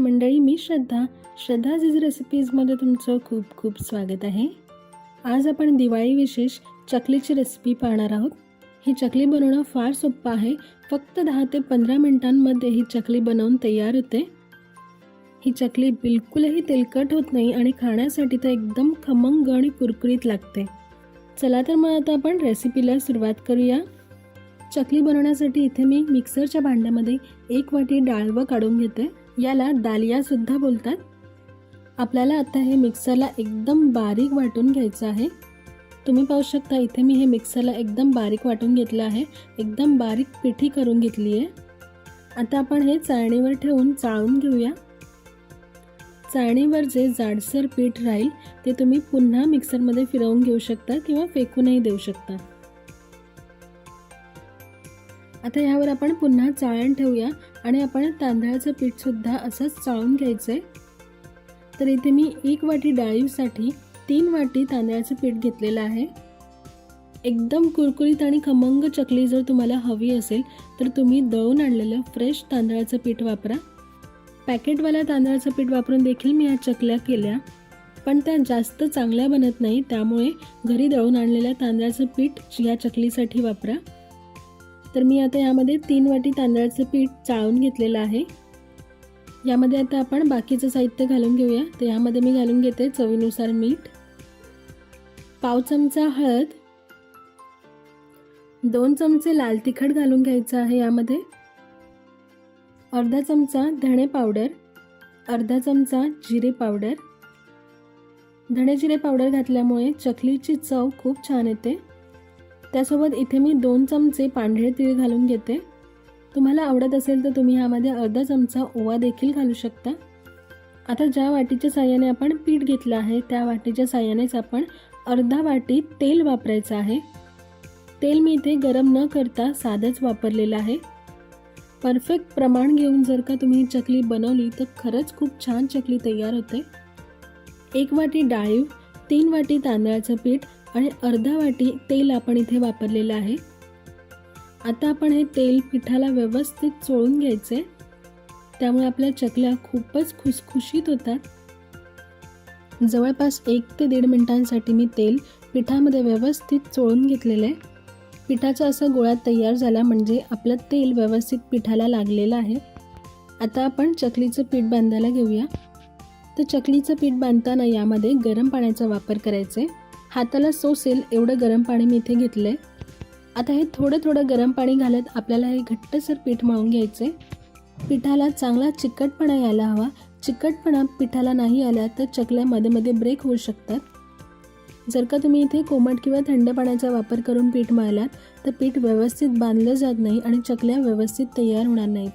मंडळी मी श्रद्धा. श्रद्धा झीज रेसिपीजमध्ये तुमचं खूप खूप स्वागत आहे. आज आपण दिवाळी विशेष चकलीची रेसिपी पाहणार आहोत. ही चकली बनवणं फार सोपं आहे. फक्त दहा ते पंधरा मिनिटांमध्ये ही चकली बनवून तयार होते. ही चकली बिलकुलही तेलकट होत नाही आणि खाण्यासाठी तर एकदम खमंग आणि कुरकुरीत लागते. चला तर मग आता आपण रेसिपीला सुरुवात करूया. चकली बनवण्यासाठी इथे मी मिक्सरच्या भांड्यामध्ये एक वाटी डाळवं काढून घेते. याला दालिया सुद्धा बोलतात. आपल्याला आता हे मिक्सरला एकदम बारीक वाटून घ्यायचं आहे. तुम्ही पाहू शकता इथे मी हे मिक्सरला एकदम बारीक वाटून घेतलं आहे. एकदम बारीक पिठी करून घेतली आहे. आता आपण हे चाळणीवर ठेवून चाळून घेऊया. चाळणीवर जे जाडसर पीठ राहील ते तुम्ही पुन्हा मिक्सरमध्ये फिरवून घेऊ शकता किंवा फेकूनही देऊ शकता. आता ह्यावर आपण पुन्हा चाळण ठेवूया. आणि आपण तांदळाचं पीठसुद्धा असंच चाळून घ्यायचं आहे तर इथे मी एक वाटी डाळीसाठी तीन वाटी तांदळाचं पीठ घेतलेलं आहे. एकदम कुरकुरीत आणि खमंग चकली जर तुम्हाला हवी असेल तर तुम्ही दळून आणलेलं फ्रेश तांदळाचं पीठ वापरा. पॅकेटवाल्या तांदळाचं पीठ वापरून देखील मी ह्या चकल्या केल्या. पण त्या जास्त चांगल्या बनत नाही त्यामुळे घरी दळून आणलेल्या तांदळाचं पीठ या चकलीसाठी वापरा. तर मी आता यामध्ये तीन वाटी तांदळाचं पीठ चाळून घेतलेलं आहे. यामध्ये आता आपण बाकीचं साहित्य घालून घेऊया. तर यामध्ये मी घालून घेते चवीनुसार मीठ. पाव चमचा हळद. दोन चमचे लाल तिखट घालून घ्यायचं आहे यामध्ये. अर्धा चमचा धणे पावडर. अर्धा चमचा जिरे पावडर. धणे जिरे पावडर घातल्यामुळे चकलीची चव खूप छान येते. त्यासोबत इथे मी दोन चमचे पांढरे तीळ घालून घेते. तुम्हाला आवडत असेल तर तुम्ही ह्यामध्ये अर्धा चमचा ओवा देखील घालू शकता. आता ज्या वाटीच्या साह्याने आपण पीठ घेतलं आहे त्या वाटीच्या साह्यानेच आपण अर्धा वाटी तेल वापरायचं आहे. तेल मी इथे गरम न करता साधंच वापरलेलं आहे. परफेक्ट प्रमाण घेऊन जर का तुम्ही चकली बनवली तर खरंच खूप छान चकली तयार होते. एक वाटी डाळीव तीन वाटी तांदळाचं पीठ आणि अर्धा वाटी तेल आपण इथे वापरलेलं आहे. आता आपण हे तेल पिठाला व्यवस्थित चोळून घ्यायचे. त्यामुळे आपल्या चकल्या खूपच खुसखुशीत होतात. जवळपास एक ते दीड मिनिटांसाठी मी तेल पिठामध्ये व्यवस्थित चोळून घेतलेलं आहे. पिठाचा असा गोळा तयार झाला म्हणजे आपलं तेल व्यवस्थित पिठाला लागलेलं आहे. आता आपण चकलीचं पीठ बांधायला घेऊया. तर चकलीचं पीठ बांधताना यामध्ये गरम पाण्याचा वापर करायचा. आहे हाताला सोसेल एवढं गरम पाणी मी इथे घेतलं आहे आता हे थोडं थोडं गरम पाणी घालत आपल्याला हे घट्टसर पीठ मळून घ्यायचं आहे पिठाला चांगला चिकटपणा यायला हवा. चिकटपणा पिठाला नाही आला तर चकल्या मध्ये मध्ये ब्रेक होऊ शकतात. जर का तुम्ही इथे कोमट किंवा थंड पाण्याचा वापर करून पीठ मळलात तर पीठ व्यवस्थित बांधलं जात नाही आणि चकल्या व्यवस्थित तयार होणार नाहीत.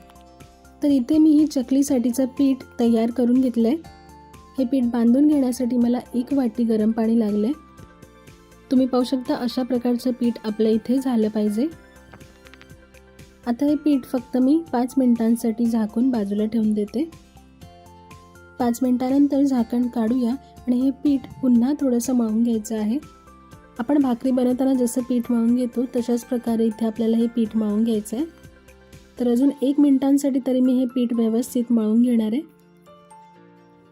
तर इथे मी ही चकलीसाठीचं पीठ तयार करून घेतलं आहे हे पीठ बांधून घेण्यासाठी मला एक वाटी गरम पाणी लागलं आहे तुम्ही पाहू शकता अशा प्रकारचं पीठ आपल्या इथे झालं पाहिजे. आता हे पीठ फक्त मी पाच मिनिटांसाठी झाकून बाजूला ठेवून देते. पाच मिनिटानंतर झाकण काढूया आणि हे पीठ पुन्हा थोडंसं मळून घ्यायचं आहे. आपण भाकरी बनवताना जसं पीठ मळून घेतो तशाच प्रकारे इथे आपल्याला हे पीठ मळून घ्यायचं आहे तर अजून एक मिनिटांसाठी तरी मी हे पीठ व्यवस्थित मळून घेणार आहे.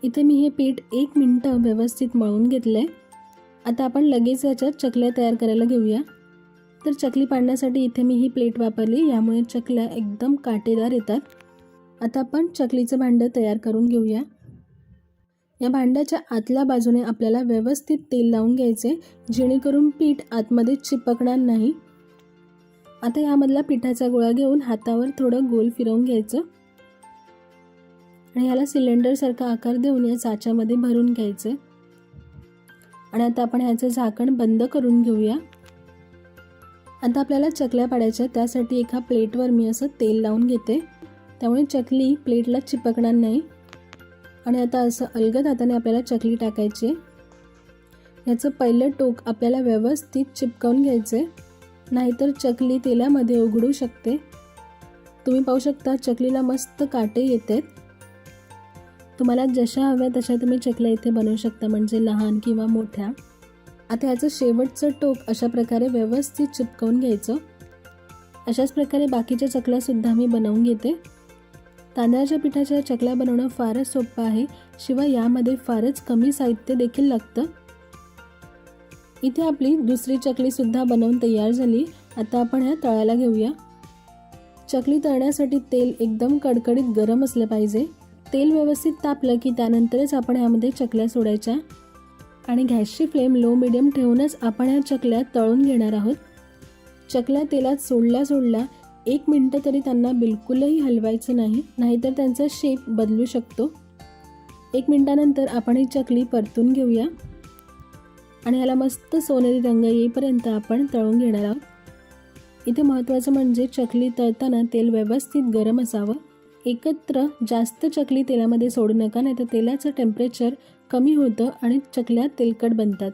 इथे मी हे पीठ एक मिनटं व्यवस्थित मळून घेतलं आहे आता आपण लगेच याच्यात चकल्या तयार करायला घेऊया. तर चकली पाडण्यासाठी इथे मी ही प्लेट वापरली यामुळे चकल्या एकदम काटेदार येतात. आता आपण चकलीचं भांडं तयार करून घेऊया. या भांड्याच्या आतल्या बाजूने आपल्याला व्यवस्थित तेल लावून घ्यायचे जेणेकरून पीठ आतमध्ये चिपकणार नाही. आता यामधला पिठाचा गोळा घेऊन हातावर थोडं गोल फिरवून घ्यायचं. आणि ह्याला सिलेंडरसारखा आकार देऊन या चाच्यामध्ये भरून घ्यायचं. आणि आता आपण ह्याचं झाकण बंद करून घेऊया. आता आपल्याला चकल्या पाडायच्या त्यासाठी एका प्लेटवर मी असं तेल लावून घेते. त्यामुळे चकली प्लेटला चिपकणार नाही. आणि आता असं अलगद हाताने आपल्याला चकली टाकायची याचं पहिलं टोक आपल्याला व्यवस्थित चिपकावून घ्यायचं आहे नाहीतर चकली तेलामध्ये उघडू शकते. तुम्ही पाहू शकता चकलीला मस्त काटे येतात तुम्हाला जशा हव्या तशा तुम्ही चकल्या इथे बनवू शकता म्हणजे लहान किंवा मोठ्या. आता ह्याचं शेवटचं टोक अशा प्रकारे व्यवस्थित चिपकवून घ्यायचं. अशाच प्रकारे बाकीच्या चकल्यासुद्धा मी बनवून घेते. तांदळाच्या पिठाच्या चकल्या बनवणं फारच सोपं आहे शिवाय यामध्ये फारच कमी साहित्य देखील लागतं. इथे आपली दुसरी चकलीसुद्धा बनवून तयार झाली. आता आपण ह्या तळायला घेऊया. चकली तळण्यासाठी तेल एकदम कडकडीत गरम असलं पाहिजे. तेल व्यवस्थित तापलं की त्यानंतरच आपण ह्यामध्ये चकल्या सोडायच्या. आणि गॅसची फ्लेम लो मिडियम ठेवूनच आपण ह्या चकल्या तळून घेणार आहोत. चकल्या तेलात सोडल्या सोडल्या एक मिनटं तरी त्यांना बिलकुलही हलवायचं नाही नाहीतर त्यांचा शेप बदलू शकतो. एक मिनटानंतर आपण ही चकली परतून घेऊया. आणि ह्याला मस्त सोनेरी रंग येईपर्यंत आपण तळून घेणार आहोत. इथे महत्त्वाचं म्हणजे चकली तळताना तेल व्यवस्थित गरम असावं. एकत्र जास्त चकली तेलामध्ये सोडू नका नाही तर तेलाचं टेम्परेचर कमी होतं आणि चकल्या तेलकट बनतात.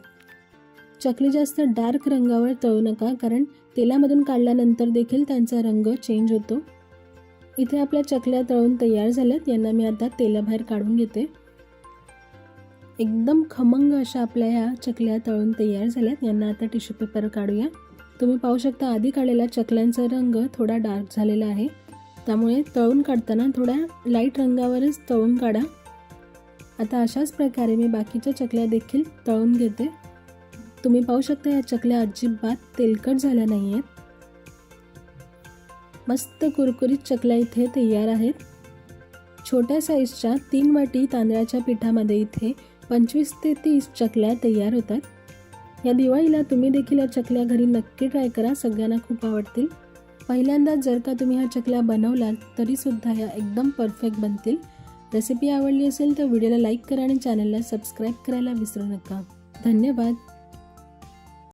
चकली जास्त डार्क रंगावर तळू नका कारण तेलामधून काढल्यानंतर देखील त्यांचा रंग चेंज होतो. इथे आपल्या चकल्या तळून तयार झाल्यात यांना मी आता तेलाबाहेर काढून घेते. एकदम खमंग अशा आपल्या ह्या चकल्या तळून तयार झाल्यात यांना आता टिश्यू पेपर काढूया. तुम्ही पाहू शकता आधी काढलेल्या चकल्यांचा रंग थोडा डार्क झालेला आहे. त्यामुळे तळून काढताना थोड्या लाइट रंगावरच तळून काढा. आता अशाच प्रकारे मी बाकीच्या चकल्या देखील तळून घेते. तुम्ही पाहू शकता या चकल्या अजिबात तेलकट झाल्या नाही आहेत मस्त कुरकुरीत चकल्या इथे तयार आहेत. छोट्या साईजच्या तीन वाटी तांदळाच्या पिठामध्ये इथे पंचवीस ते तीस चकल्या तयार होतात. या दिवाळीला तुम्ही देखील या चकल्या घरी नक्की ट्राय करा. सगळ्यांना खूप आवडतील. पहिल्यांदाच जर का तुम्ही ह्या चकल्या बनवलात तरीसुद्धा ह्या एकदम परफेक्ट बनतील. रेसिपी आवडली असेल तर व्हिडिओला लाईक करा आणि चॅनलला सबस्क्राईब करायला विसरू नका. धन्यवाद.